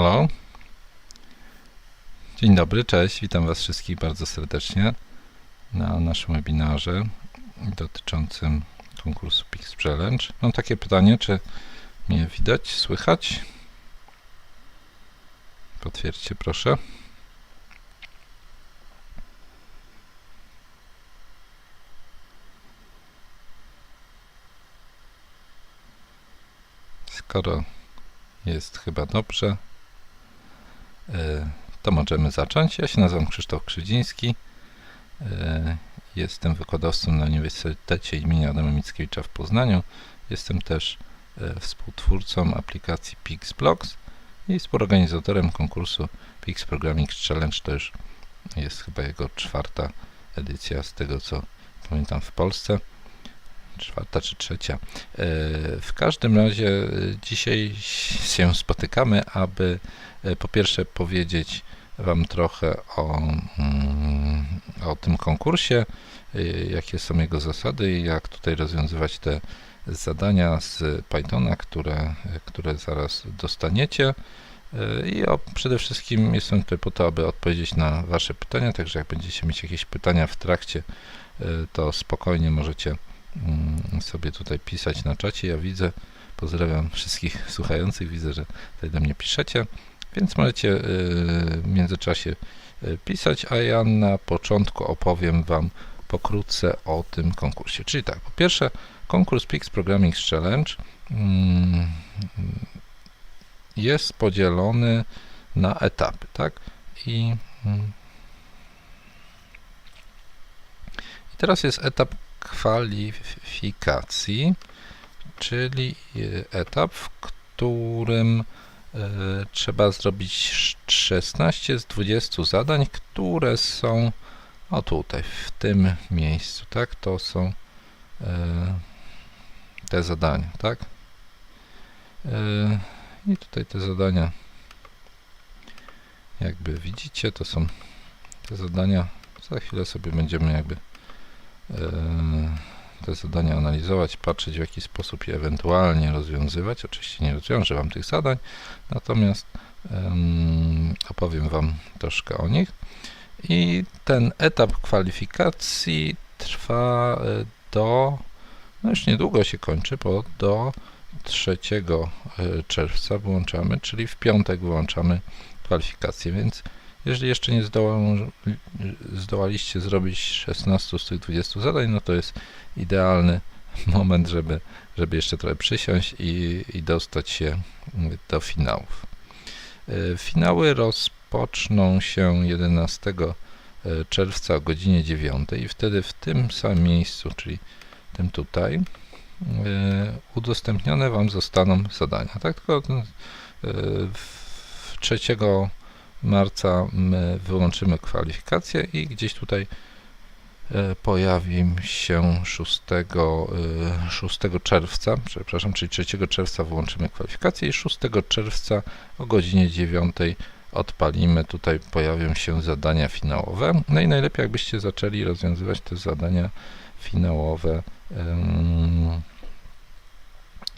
Halo. Dzień dobry, cześć, witam Was wszystkich bardzo serdecznie na naszym webinarze dotyczącym konkursu Pix Challenge. Mam takie pytanie, czy mnie widać, słychać? Potwierdźcie proszę. Skoro jest chyba dobrze, to możemy zacząć. Ja się nazywam Krzysztof Krzydziński. E, jestem wykładowcą na Uniwersytecie im. Adama Mickiewicza w Poznaniu. Jestem też e, współtwórcą aplikacji PixBlocks i współorganizatorem konkursu Pix Programming Challenge. To już jest chyba jego czwarta edycja z tego co pamiętam w Polsce czwarta czy trzecia. E, w każdym razie e, dzisiaj się spotykamy, aby e, po pierwsze powiedzieć Wam trochę o, mm, o tym konkursie, jakie są jego zasady i jak tutaj rozwiązywać te zadania z Pythona, które, które zaraz dostaniecie. I o, przede wszystkim jestem tutaj po to, aby odpowiedzieć na Wasze pytania, także jak będziecie mieć jakieś pytania w trakcie, to spokojnie możecie sobie tutaj pisać na czacie. Ja widzę, pozdrawiam wszystkich słuchających, widzę, że tutaj do mnie piszecie, więc możecie y, w międzyczasie y, pisać, a ja na początku opowiem Wam pokrótce o tym konkursie. Czyli tak, po pierwsze, konkurs Pix Programming Challenge mm, jest podzielony na etapy, tak? I, mm, i teraz jest etap kwalifikacji, czyli e, etap, w którym e, trzeba zrobić 16 z 20 zadań, które są o tutaj, w tym miejscu, tak? To są e, te zadania, tak? I tutaj te zadania, jakby widzicie, to są te zadania, za chwilę sobie będziemy jakby te zadania analizować, patrzeć w jaki sposób je ewentualnie rozwiązywać. Oczywiście nie rozwiążę Wam tych zadań, natomiast opowiem Wam troszkę o nich. I ten etap kwalifikacji trwa e, do, no już niedługo się kończy, bo do 3 e, czerwca włączamy, czyli w piątek włączamy kwalifikację, więc jeżeli jeszcze nie zdołaliście zrobić 16 z tych 20 zadań, no to jest idealny moment, żeby, żeby jeszcze trochę przysiąść i, i dostać się do finałów. E, finały rozpoczną się 11 e, czerwca o godzinie 9 i wtedy w tym samym miejscu, czyli tym tutaj, e, udostępnione Wam zostaną zadania. Tak, tylko 3 marca my wyłączymy kwalifikację i gdzieś tutaj e, pojawi się 6, 6 e, czerwca, przepraszam, czyli 3 czerwca włączymy kwalifikację i 6 czerwca o godzinie 9 odpalimy, tutaj pojawią się zadania finałowe. No i najlepiej jakbyście zaczęli rozwiązywać te zadania finałowe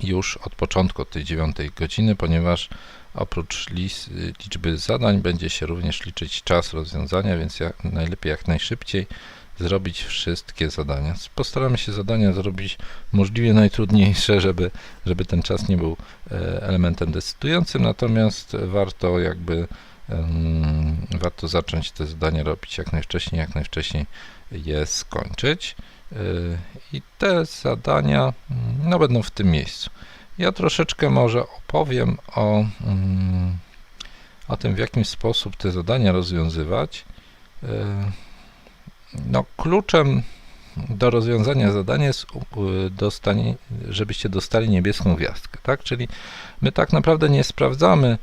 już od początku od tej 9 godziny, ponieważ Oprócz liczby zadań będzie się również liczyć czas rozwiązania, więc jak, najlepiej jak najszybciej zrobić wszystkie zadania. Postaramy się zadania zrobić możliwie najtrudniejsze, żeby, żeby ten czas nie był e, elementem decydującym, natomiast warto jakby warto zacząć te zadania robić jak najwcześniej, jak najwcześniej je skończyć. E, I te zadania no, będą w tym miejscu. Ja troszeczkę może opowiem o, mm, o tym, w jaki sposób te zadania rozwiązywać. E, no, kluczem do rozwiązania zadania jest dostanie, żebyście dostali niebieską gwiazdkę, tak? Czyli my tak naprawdę nie sprawdzamy e,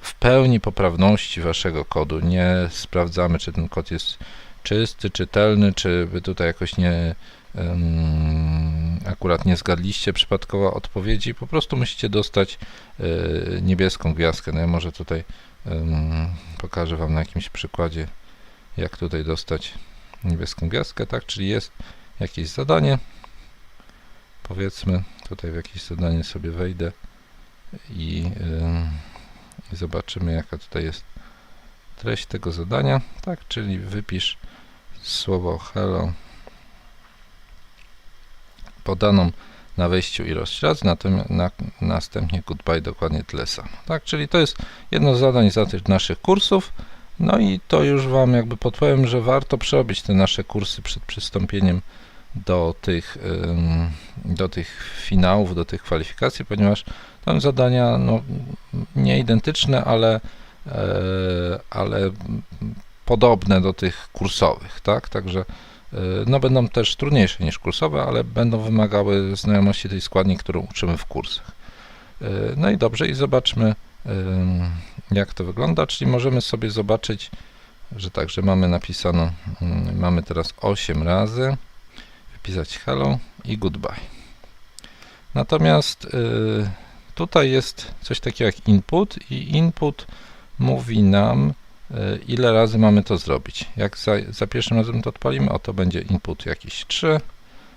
w pełni poprawności waszego kodu, nie sprawdzamy, czy ten kod jest czysty, czytelny, czy wy tutaj jakoś nie akurat nie zgadliście przypadkowo odpowiedzi, po prostu musicie dostać e, niebieską gwiazdkę. No ja może tutaj pokażę Wam na jakimś przykładzie, jak tutaj dostać niebieską gwiazdkę, tak, czyli jest jakieś zadanie, powiedzmy, tutaj w jakieś zadanie sobie wejdę i zobaczymy jaka tutaj jest treść tego zadania, tak, czyli wypisz słowo hello podaną na wejściu ilość razy, natomiast na, następnie goodbye dokładnie tyle samo. Tak, czyli to jest jedno z zadań za tych naszych kursów. No i to już Wam jakby podpowiem, że warto przerobić te nasze kursy przed przystąpieniem do tych, do tych finałów, do tych kwalifikacji, ponieważ tam zadania no, nie identyczne, ale, e, ale podobne do tych kursowych, tak? Także no, będą też trudniejsze niż kursowe, ale będą wymagały znajomości tej składni, którą uczymy w kursach. E, no i dobrze, i zobaczmy, jak to wygląda, czyli możemy sobie zobaczyć, że także mamy napisano, mm, mamy teraz 8 razy, wpisać hello i goodbye. Natomiast y, tutaj jest coś takiego jak input i input mówi nam, ile razy mamy to zrobić. Jak za, za pierwszym razem to odpalimy, o to będzie input jakiś 3,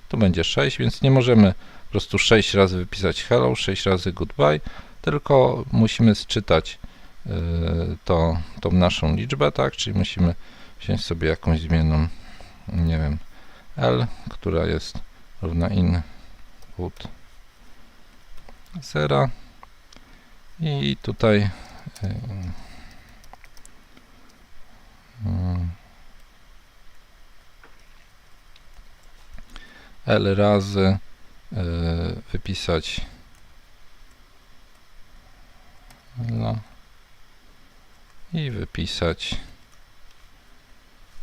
tu będzie 6, więc nie możemy po prostu 6 razy wypisać hello, 6 razy goodbye, tylko musimy sczytać y, to, tą naszą liczbę, tak, czyli musimy wziąć sobie jakąś zmienną, nie wiem, L, która jest równa input 0 i tutaj y, L razy wypisać. No. I wypisać.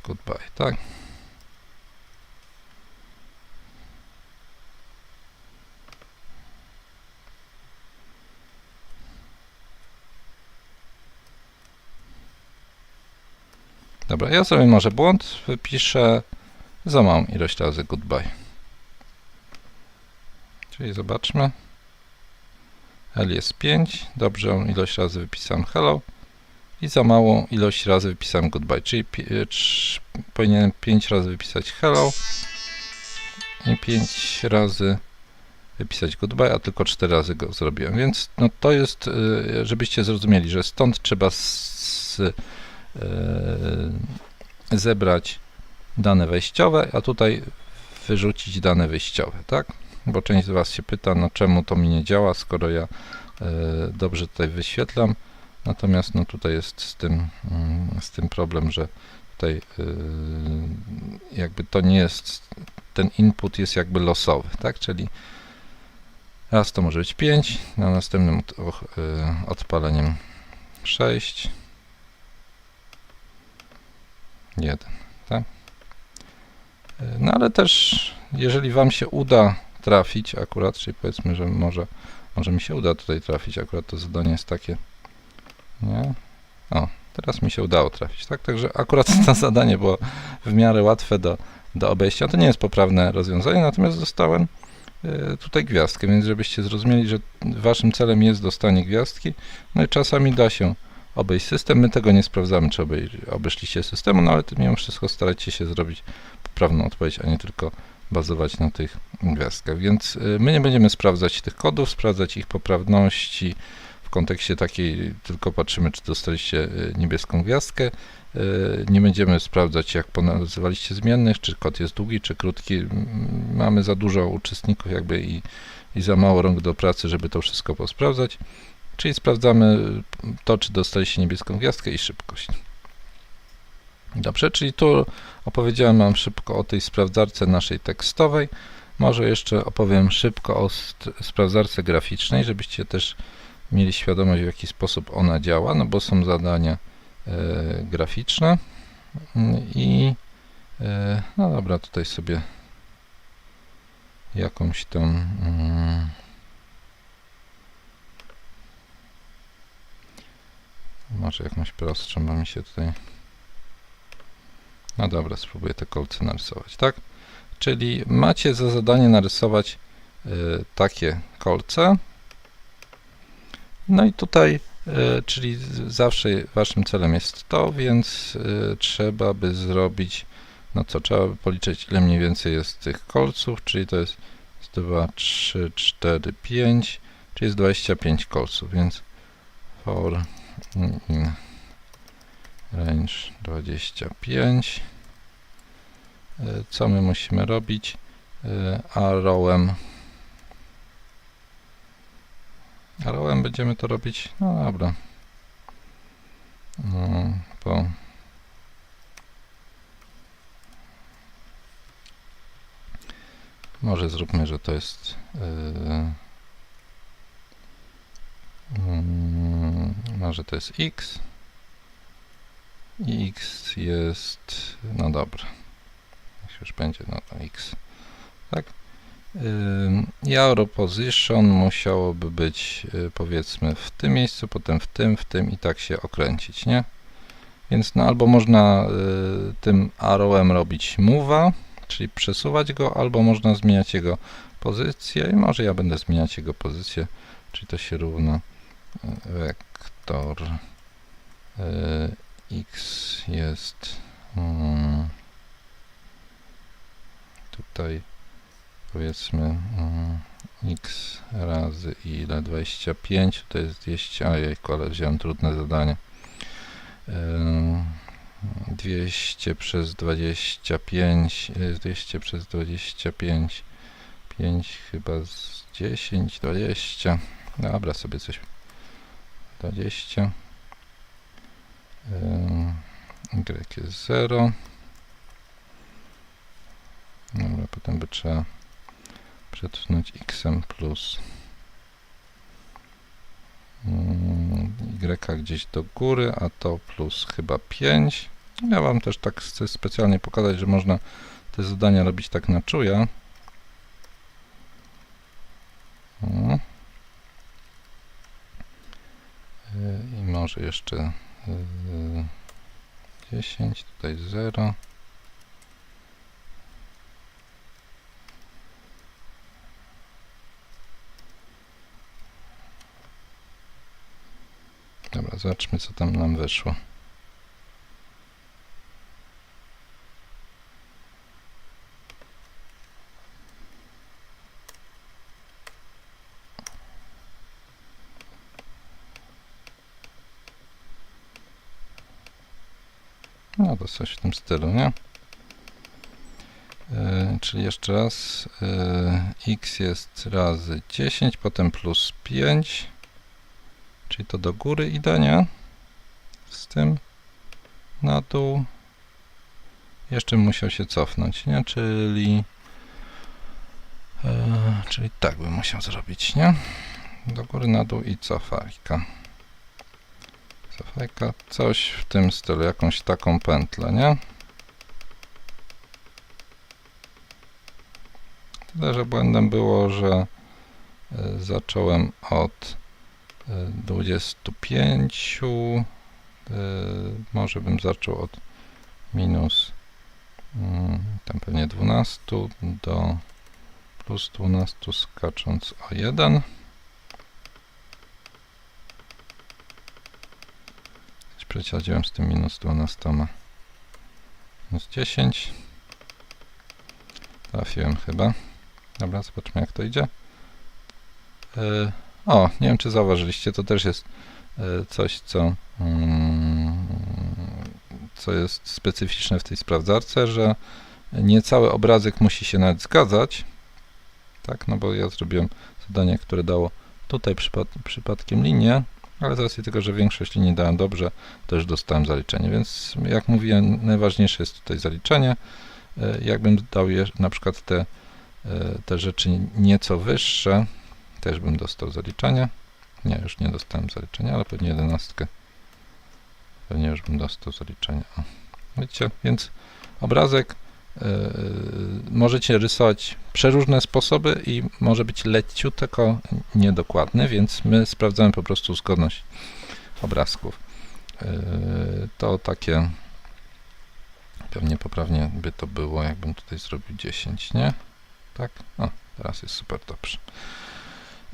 Goodbye, tak? Dobra, ja sobie może błąd wypiszę za małą ilość razy goodbye. Czyli zobaczmy. L jest 5, dobrze ilość razy wypisałem hello i za małą ilość razy wypisałem goodbye, czyli powinienem 5 razy wypisać hello i 5 razy wypisać goodbye, a tylko 4 razy go zrobiłem, więc no to jest, y, żebyście zrozumieli, że stąd trzeba z, zebrać dane wejściowe, a tutaj wyrzucić dane wyjściowe, tak? bo część z Was się pyta, no czemu to mi nie działa, skoro ja e, dobrze tutaj wyświetlam. Natomiast no tutaj jest z tym, mm, z tym problem, że tutaj e, jakby to nie jest, ten input jest jakby losowy, tak? Czyli raz to może być 5, na następnym od, e, odpaleniem 6, 1, tak? No ale też, jeżeli Wam się uda trafić akurat, czyli powiedzmy, że może, może mi się uda tutaj trafić, akurat to zadanie jest takie, nie? O, teraz mi się udało trafić, tak? Także akurat to zadanie było w miarę łatwe do, do obejścia. To nie jest poprawne rozwiązanie, natomiast dostałem y, tutaj gwiazdkę, więc żebyście zrozumieli, że waszym celem jest dostanie gwiazdki, no i czasami da się obejść system. My tego nie sprawdzamy, czy obejrzliście systemu, no ale mimo wszystko starajcie się zrobić poprawną odpowiedź, a nie tylko bazować na tych gwiazdkach. Więc y, my nie będziemy sprawdzać tych kodów, sprawdzać ich poprawności w kontekście takiej, tylko patrzymy, czy dostaliście y, niebieską gwiazdkę. Y, nie będziemy sprawdzać, jak ponazywaliście zmiennych, czy kod jest długi, czy krótki. Mamy za dużo uczestników jakby i, i za mało rąk do pracy, żeby to wszystko posprawdzać. Czyli sprawdzamy to, czy dostaliście niebieską gwiazdkę i szybkość. Dobrze, czyli tu opowiedziałem Wam szybko o tej sprawdzarce naszej tekstowej. Może jeszcze opowiem szybko o sprawdzarce graficznej, żebyście też mieli świadomość, w jaki sposób ona działa, no bo są zadania e, graficzne i e, no dobra, tutaj sobie jakąś tą mm, może jakąś prostszą, bo mi się tutaj no dobra, spróbuję te kolce narysować, tak? Czyli macie za zadanie narysować y, takie kolce. No i tutaj, y, czyli zawsze waszym celem jest to, więc y, trzeba by zrobić, no co, trzeba by policzyć ile mniej więcej jest tych kolców, czyli to jest 2, 3, 4, 5, czyli jest 25 kolców, więc for mm, range 25. E, Co my musimy robić? E, Arrowem. Arrowem będziemy to robić. No dobra. No, bo może zróbmy, że to jest yy, może to jest x. I x jest no dobra. Niech już będzie no to x. Tak? Yy, Euro position musiałoby być yy, powiedzmy w tym miejscu, potem w tym, w tym i tak się okręcić, nie? Więc no albo można y, tym arrowem robić move'a, czyli przesuwać go, albo można zmieniać jego pozycję. I może ja będę zmieniać jego pozycję, czyli to się równa y, wektor y, x jest mm, tutaj powiedzmy mm, x razy ile? 25 to jest 200 a jejku, ale wziąłem trudne zadanie. Ym, 200 przez 25 y, 200 przez 25 5 chyba z 10 20 dobra sobie coś 20 Ym, y jest 0 dobra potem by trzeba przesunąć x plus mm, y gdzieś do góry, a to plus chyba 5. Ja Wam też tak chcę specjalnie pokazać, że można te zadania robić tak na czuja. O. Y, I może jeszcze y, 10, tutaj 0. Dobra, zobaczmy co tam nam wyszło. No to coś w tym stylu, nie? Yy, czyli jeszcze raz yy, x jest razy 10, potem plus 5 Czyli to do góry idę, nie? Z tym na dół. Jeszcze musiał się cofnąć, nie? Czyli e, czyli tak bym musiał zrobić, nie? Do góry, na dół i cofajka. Cofajka, coś w tym stylu, jakąś taką pętlę, nie? Tyle, że błędem było, że e, zacząłem od 25 e, może bym zaczął od minus mm, tam pewnie 12 do plus 12 skacząc o 1 przeciadziłem z tym minus 12 minus 10 trafiłem chyba. Dobra zobaczmy jak to idzie. Yy, o, nie wiem czy zauważyliście, to też jest e, coś, co, mm, co jest specyficzne w tej sprawdzarce, że nie cały obrazek musi się nawet zgadzać, tak, no bo ja zrobiłem zadanie, które dało tutaj przypad przypadkiem linię, ale z racji tego, że większość linii dałem dobrze, też dostałem zaliczenie, więc jak mówiłem, najważniejsze jest tutaj zaliczenie. E, jakbym dał je, na przykład te, e, te rzeczy nieco wyższe, też bym dostał zaliczenia. Nie, już nie dostałem zaliczenia, ale pewnie jedenastkę. Pewnie już bym dostał zaliczenia. O. Widzicie, więc obrazek możecie rysować przeróżne sposoby i może być leciutko niedokładny, więc my sprawdzamy po prostu zgodność obrazków. Yy, to takie pewnie poprawnie by to było, jakbym tutaj zrobił 10, nie? Tak? O, teraz jest super dobrze.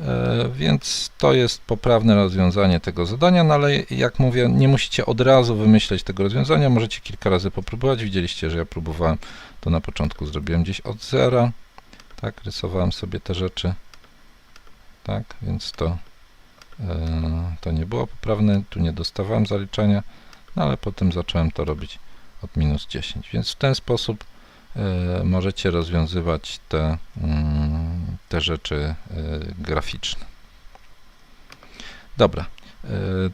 E, więc to jest poprawne rozwiązanie tego zadania, no ale jak mówię, nie musicie od razu wymyśleć tego rozwiązania, możecie kilka razy popróbować. Widzieliście, że ja próbowałem, to na początku zrobiłem gdzieś od zera, tak, rysowałem sobie te rzeczy, tak, więc to e, to nie było poprawne, tu nie dostawałem zaliczenia, no ale potem zacząłem to robić od minus 10, więc w ten sposób e, możecie rozwiązywać te, mm, te rzeczy e, graficzne. Dobra, e,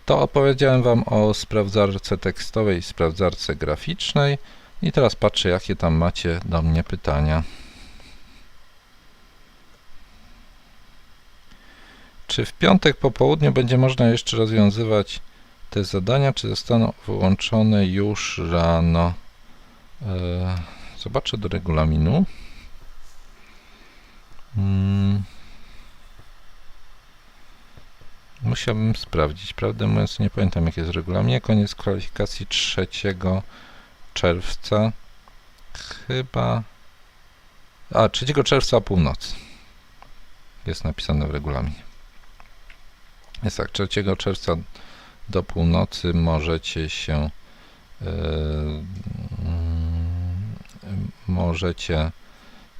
to opowiedziałem Wam o sprawdzarce tekstowej i sprawdzarce graficznej i teraz patrzę, jakie tam macie do mnie pytania. Czy w piątek po południu będzie można jeszcze rozwiązywać te zadania, czy zostaną wyłączone już rano? E, Zobaczę do regulaminu. Mm. Musiałbym sprawdzić. Prawdę mówiąc, nie pamiętam, jak jest w regulaminie. Koniec kwalifikacji 3 czerwca. Chyba. A, 3 czerwca o północy. Jest napisane w regulaminie. Jest tak, 3 czerwca do północy możecie się yy, możecie e,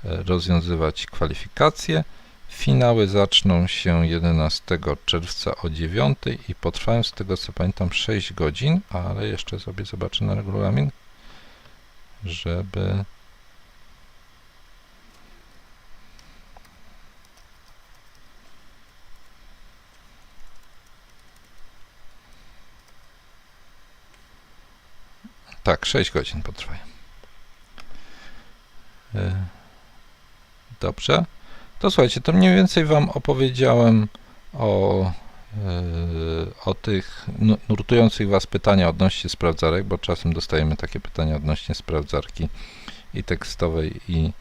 rozwiązywać kwalifikacje. Finały zaczną się 11 czerwca o 9 i potrwają z tego co pamiętam 6 godzin, ale jeszcze sobie zobaczę na regulamin, żeby Tak, 6 godzin potrwają. Dobrze. To słuchajcie, to mniej więcej Wam opowiedziałem o, e, o tych nu- nurtujących Was pytania odnośnie sprawdzarek, bo czasem dostajemy takie pytania odnośnie sprawdzarki i tekstowej, i,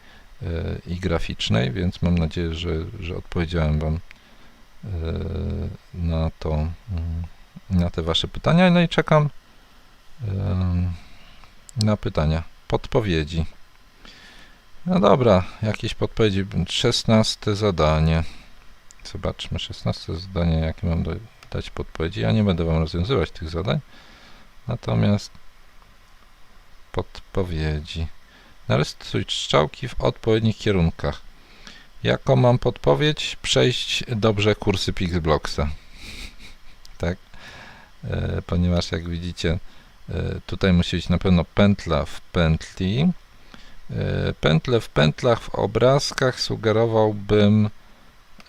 e, i graficznej, więc mam nadzieję, że, że odpowiedziałem Wam e, na to, mm, na te Wasze pytania. No i czekam em, na pytania, podpowiedzi. No dobra, jakieś podpowiedzi. 16 zadanie. Zobaczmy, 16 zadanie, jakie mam do, dać podpowiedzi. Ja nie będę Wam rozwiązywać tych zadań, natomiast podpowiedzi. Narysuj strzałki w odpowiednich kierunkach. Jaką mam podpowiedź? Przejść dobrze kursy Pixblocksa. tak? E, ponieważ jak widzicie, e, tutaj musi być na pewno pętla w pętli. E, Pętle w pętlach w obrazkach sugerowałbym,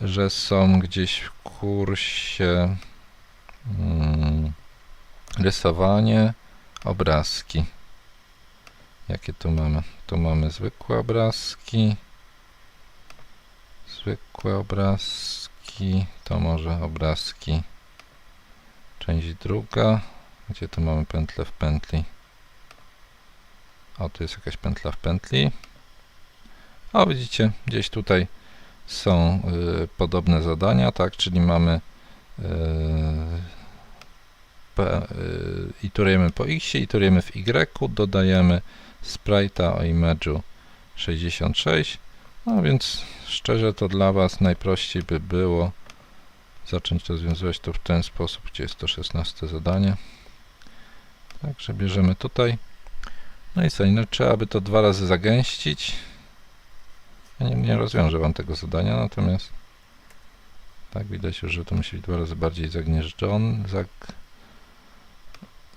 że są gdzieś w kursie mm, rysowanie, obrazki. Jakie tu mamy? Tu mamy zwykłe obrazki, zwykłe obrazki, to może obrazki, część druga, gdzie tu mamy pętlę w pętli. O, tu jest jakaś pętla w pętli. O, widzicie, gdzieś tutaj są y, podobne zadania, tak, czyli mamy y, p, y, po x, iterujemy w y, dodajemy sprite'a o image'u 66, no więc szczerze to dla Was najprościej by było zacząć rozwiązywać to w ten sposób, gdzie jest to 16 zadanie. Także bierzemy tutaj no i co, no, trzeba by to dwa razy zagęścić. Ja nie, nie rozwiążę Wam tego zadania, natomiast tak widać już, że to musi być dwa razy bardziej zagnieżdżone, zag,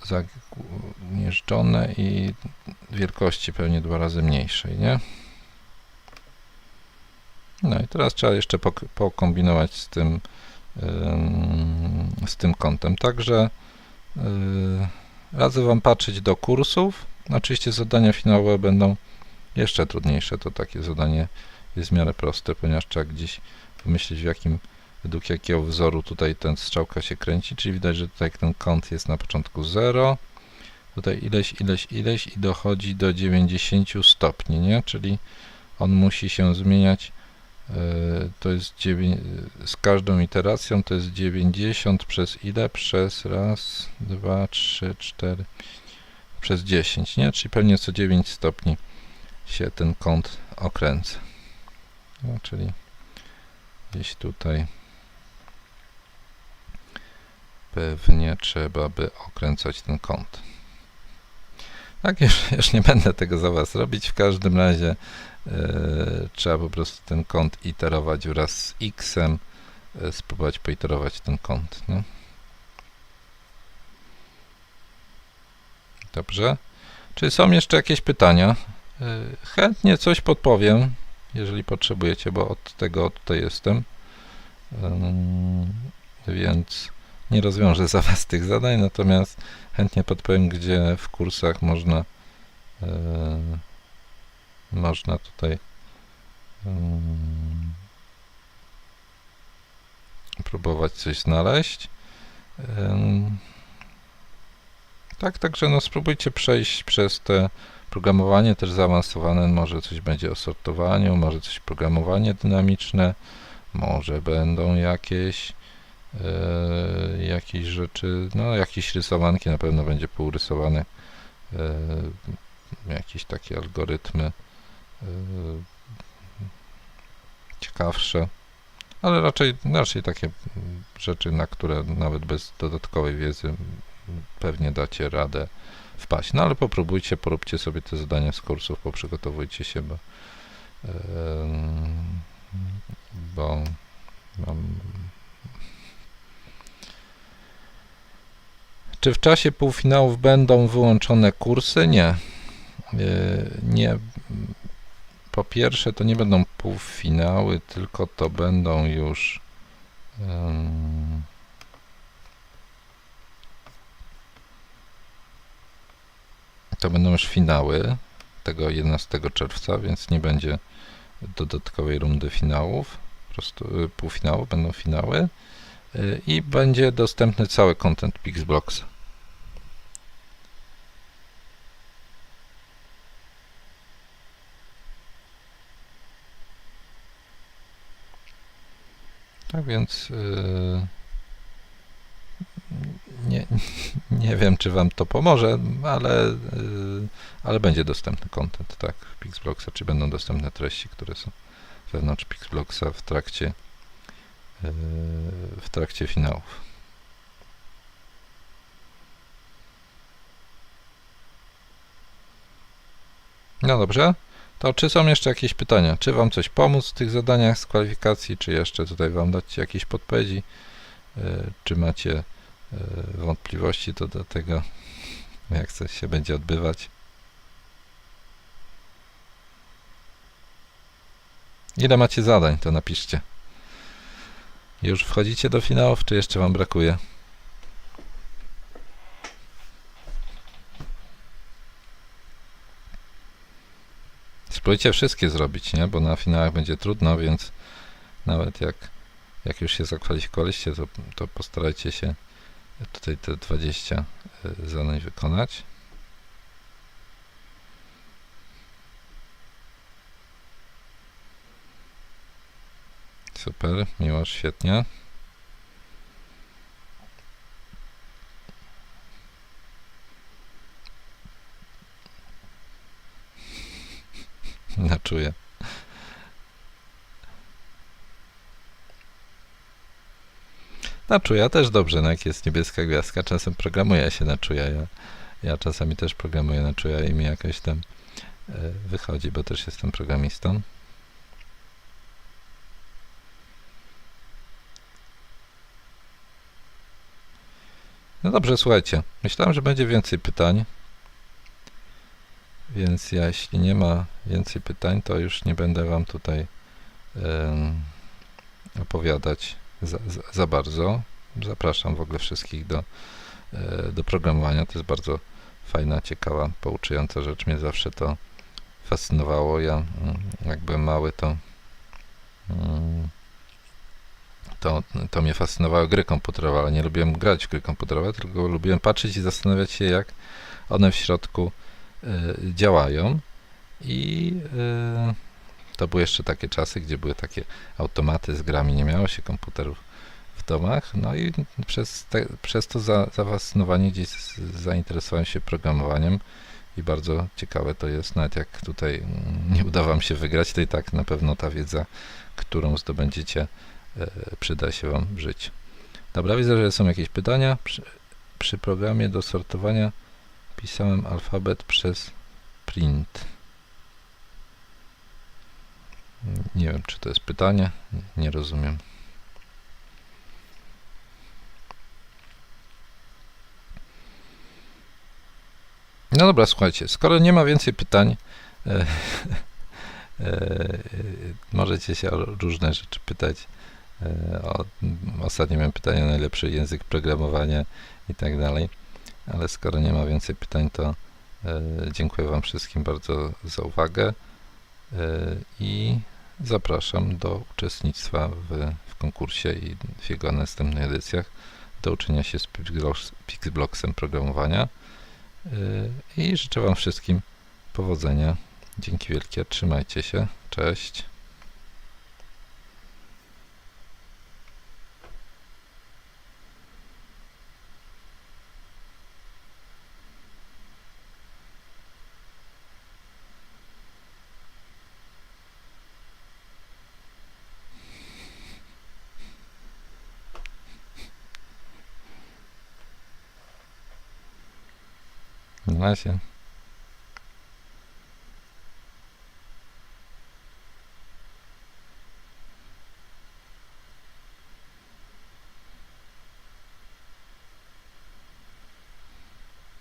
zagnieżdżone i wielkości pewnie dwa razy mniejszej, nie? No i teraz trzeba jeszcze pok pokombinować z tym, z tym kątem. Także yy, radzę Wam patrzeć do kursów, Oczywiście zadania finałowe będą jeszcze trudniejsze. To takie zadanie jest w miarę proste, ponieważ trzeba gdzieś wymyślić w jakim, według jakiego wzoru tutaj ten strzałka się kręci, czyli widać, że tutaj ten kąt jest na początku 0, tutaj ileś, ileś, ileś i dochodzi do 90 stopni, nie? Czyli on musi się zmieniać e, to jest 9, z każdą iteracją to jest 90 przez ile? Przez raz, dwa, trzy, cztery, przez 10, nie? Czyli pewnie co 9 stopni się ten kąt okręca. No, czyli gdzieś tutaj pewnie trzeba by okręcać ten kąt. Tak, już, już nie będę tego za Was robić. W każdym razie yy, trzeba po prostu ten kąt iterować wraz z x-em e, spróbować poiterować ten kąt. Nie? Dobrze. Czy są jeszcze jakieś pytania? E, Chętnie coś podpowiem, jeżeli potrzebujecie, bo od tego tutaj jestem. Więc nie rozwiążę za Was tych zadań, natomiast chętnie podpowiem, gdzie w kursach można e, można tutaj próbować coś znaleźć. Tak, także no spróbujcie przejść przez te programowanie też zaawansowane, może coś będzie o sortowaniu, może coś programowanie dynamiczne, może będą jakieś e, jakieś rzeczy, no jakieś rysowanki na pewno będzie półrysowane, e, jakieś takie algorytmy e, ciekawsze, ale raczej, raczej takie rzeczy, na które nawet bez dodatkowej wiedzy pewnie dacie radę wpaść. No ale popróbujcie, poróbcie sobie te zadania z kursów, poprzygotowujcie się, bo, bo mam Czy w czasie półfinałów będą wyłączone kursy? Nie. Yy, Nie. Po pierwsze, to nie będą półfinały, tylko to będą już. em, To będą już finały tego 11 czerwca, więc nie będzie dodatkowej rundy finałów. Po prostu y, półfinału będą finały. Y, I będzie dostępny cały content Pixblocks. Tak więc yy, nie, nie wiem, czy Wam to pomoże, ale, yy, ale będzie dostępny content, tak, w Pixblocksa, czy będą dostępne treści, które są wewnątrz Pixblocksa w trakcie yy, w trakcie finałów. No dobrze. To czy są jeszcze jakieś pytania? Czy Wam coś pomóc w tych zadaniach z kwalifikacji, czy jeszcze tutaj Wam dać jakieś podpowiedzi? E, Czy macie wątpliwości co do tego, jak coś się będzie odbywać? Ile macie zadań, to napiszcie. Już wchodzicie do finałów, czy jeszcze Wam brakuje? Spróbujcie wszystkie zrobić, nie? Bo na finałach będzie trudno, więc nawet jak, jak już się zakwalifikowaliście, to, to postarajcie się tutaj te 20 y, zadań wykonać. Super, miło, świetnie. Na. Na czuja też dobrze, no jak jest niebieska gwiazdka, czasem programuje się na czuja. Ja, ja czasami też programuję na czuja i mi jakoś tam e, wychodzi, bo też jestem programistą. No dobrze, słuchajcie. Myślałem, że będzie więcej pytań. Więc ja, jeśli nie ma więcej pytań, to już nie będę Wam tutaj em, opowiadać za, za, bardzo. Zapraszam w ogóle wszystkich do, e, do programowania. To jest bardzo fajna, ciekawa, pouczająca rzecz. Mnie zawsze to fascynowało. Ja, mm, jak mały, to, mm, to, to mnie fascynowały gry komputerowe, ale nie lubiłem grać w gry komputerowe, tylko lubiłem patrzeć i zastanawiać się, jak one w środku y, działają i y, to były jeszcze takie czasy, gdzie były takie automaty z grami, nie miało się komputerów w domach, no i przez, te, przez to za, zafascynowanie gdzieś zainteresowałem się programowaniem i bardzo ciekawe to jest, nawet jak tutaj mm, nie uda Wam się wygrać, to i tak na pewno ta wiedza, którą zdobędziecie, e, przyda się Wam w życiu. Dobra, widzę, że są jakieś pytania. Przy, przy programie do sortowania pisałem alfabet przez print. Nie wiem, czy to jest pytanie. Nie rozumiem. No dobra, słuchajcie, skoro nie ma więcej pytań, e, e, e, możecie się o różne rzeczy pytać. E, o, ostatnio miałem pytanie o najlepszy język programowania i tak dalej, ale skoro nie ma więcej pytań, to e, dziękuję Wam wszystkim bardzo za uwagę e, i zapraszam do uczestnictwa w, w konkursie i w jego następnych edycjach, do uczenia się z Pixblocksem programowania. Yy, I życzę Wam wszystkim powodzenia. Dzięki wielkie, trzymajcie się. Cześć. Na razie.